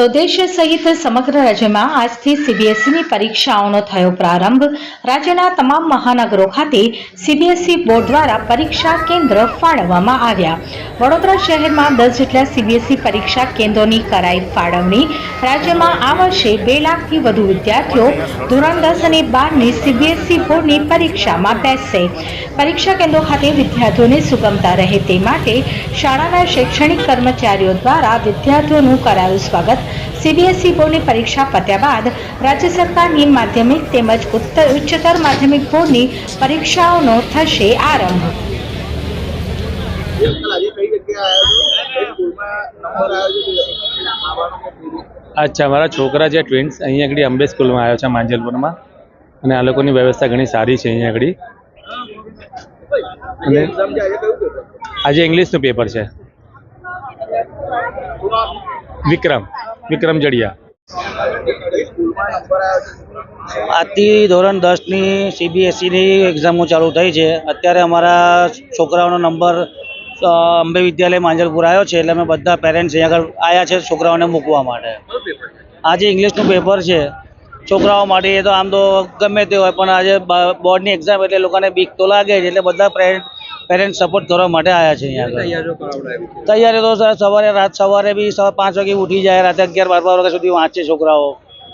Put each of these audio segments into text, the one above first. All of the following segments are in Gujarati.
તો દેશ સહિત સમગ્ર રાજ્યમાં આજથી સીબીએસઈની પરીક્ષાઓનો થયો પ્રારંભ. રાજ્યના તમામ મહાનગરો ખાતે સીબીએસઈ બોર્ડ દ્વારા પરીક્ષા કેન્દ્ર ફાળવવામાં આવ્યા. વડોદરા શહેરમાં દસ જેટલા સીબીએસઈ પરીક્ષા કેન્દ્રોની કરાઈ ફાળવણી. રાજ્યમાં આ વર્ષે બે લાખથી વધુ વિદ્યાર્થીઓ ધોરણ દસ અને બારની સીબીએસઈ બોર્ડની પરીક્ષામાં બેસશે. પરીક્ષા કેન્દ્રો ખાતે વિદ્યાર્થીઓને સુગમતા રહે તે માટે શાળાના શૈક્ષણિક કર્મચારીઓ દ્વારા વિદ્યાર્થીઓનું કરાયું સ્વાગત. સીબીએસઈ બોર્ડની પરીક્ષા પત્યા બાદ રાજ્ય સરકારની માધ્યમિક તેમજ ઉત્તર ઉચ્ચતર માધ્યમિક બોર્ડની પરીક્ષાઓનો થશે આરંભ? અચ્છા મારા છોકરા જે ટ્વિન્સ અહીંયા આગળ અંબે સ્કૂલમાં આવ્યો છે માંજલપુરમાં. અને આ લોકોની વ્યવસ્થા ઘણી સારી છે અહીંયા આગળ. આજે ઇંગ્લિશનું પેપર છે? વિક્રમ. વિક્રમ જડિયા. છે આજથી ધોરણ દસની સીબીએસઈની એક્ઝામો ચાલુ થઈ છે. અત્યારે અમારા છોકરાઓનો નંબર અંબે વિદ્યાલય માંજલપુર આવ્યો છે, એટલે અમે બધા પેરેન્ટ્સ અહીંયા આગળ આવ્યા છે છોકરાઓને મૂકવા માટે. છે આજે ઇંગ્લિશનું પેપર છે. છોકરાઓ માટે એ તો આમ તો ગમે તે હોય, પણ આજે બોર્ડની એક્ઝામ એટલે લોકોને બીક તો લાગે જ, એટલે બધા પેરેન્ટ સપોર્ટ કરવા માટે આવ્યા છે અહીંયા તૈયારી તો સર સવારે રાત સવારે બી સવા પાંચ વાગે ઉઠી જાય રાતે અગિયાર બાર બાર વાગ્યા સુધી વાંચે છોકરાઓ.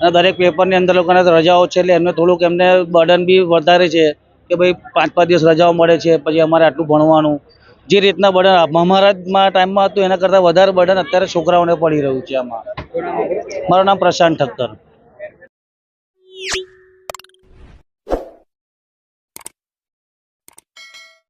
અને દરેક પેપરની અંદર લોકોને રજાઓ છે એટલે એમને થોડુંક એમને બર્ડન બી વધારે છે કે ભાઈ પાંચ પાંચ દિવસ રજાઓ મળે છે પછી અમારે આટલું ભણવાનું. જે રીતના બર્ડન અમારા ટાઈમમાં હતું એના કરતાં વધારે બર્ડન અત્યારે છોકરાઓને પડી રહ્યું છે આમાં. મારું નામ પ્રશાંત ઠક્કર.